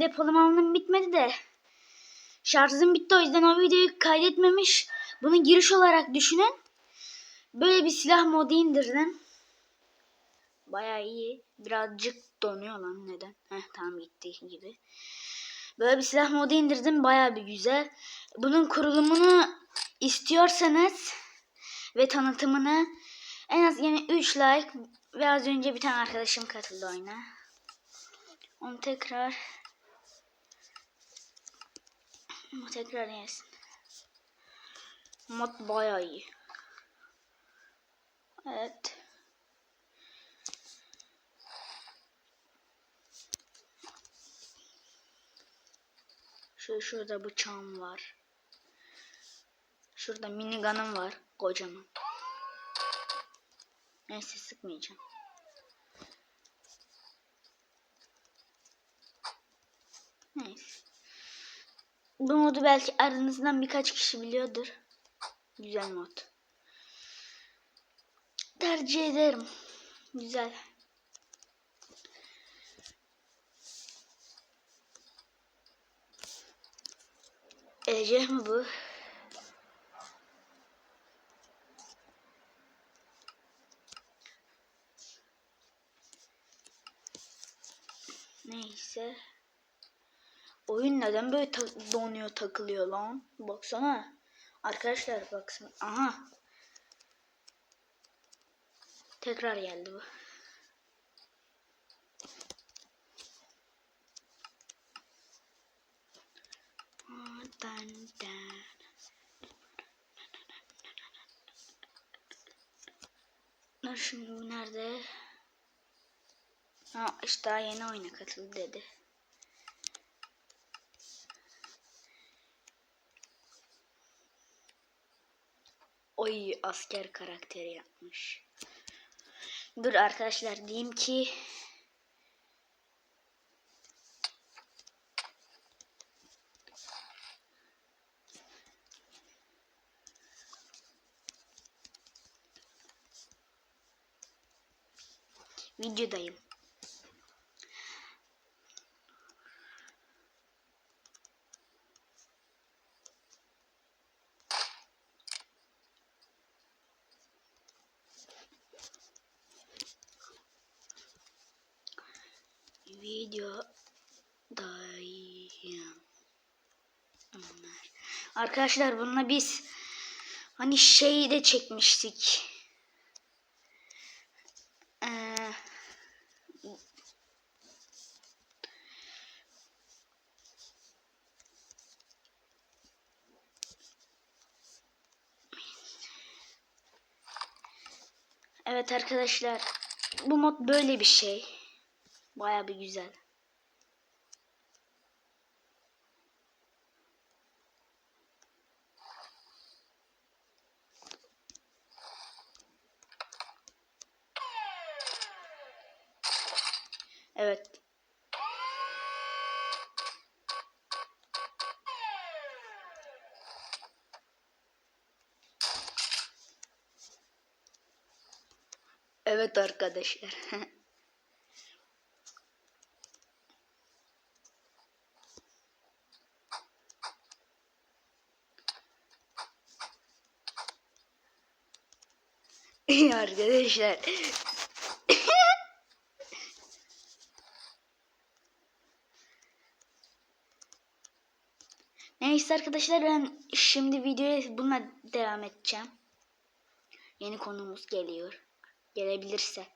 benim bitmedi de şarjım bitti o yüzden o videoyu kaydetmemiş. Bunu giriş olarak düşünün. Böyle bir silah modu indirdim. Baya iyi. Birazcık donuyor lan neden? Heh tamam gitti gibi. Böyle bir silah modu indirdim. Baya bir güzel. Bunun kurulumunu istiyorsanız ve tanıtımını en az yine 3 like ve az önce bir tane arkadaşım katıldı oyuna. Onu tekrar onu tekrar yesin. Mod bayağı iyi. Evet. Şu şurada bıçağım var. Şurada minigun'ım var kocaman. Neyse sıkmayacağım. Neyse. Bu modu belki aranızdan birkaç kişi biliyordur. Güzel mod. Tercih ederim. Güzel. Ece mi bu? Neyse. Oyun neden böyle ta- donuyor takılıyor lan? Baksana. Arkadaşlar baksana. Aha. Tekrar geldi bu. Dan. Dur şimdi bu nerede? Ha işte yeni oyuna katıldı dedi. Oy asker karakteri yapmış. Dur arkadaşlar diyeyim ki videodayım. Videodayım. Ömer. Arkadaşlar bununla biz hani şeyi de çekmiştik. Ee, Evet arkadaşlar bu mod böyle bir şey. Baya bir güzel. Evet. Evet arkadaşlar. arkadaşlar. Neyse arkadaşlar ben şimdi videoya bununla devam edeceğim. Yeni konumuz geliyor. Gelebilirse.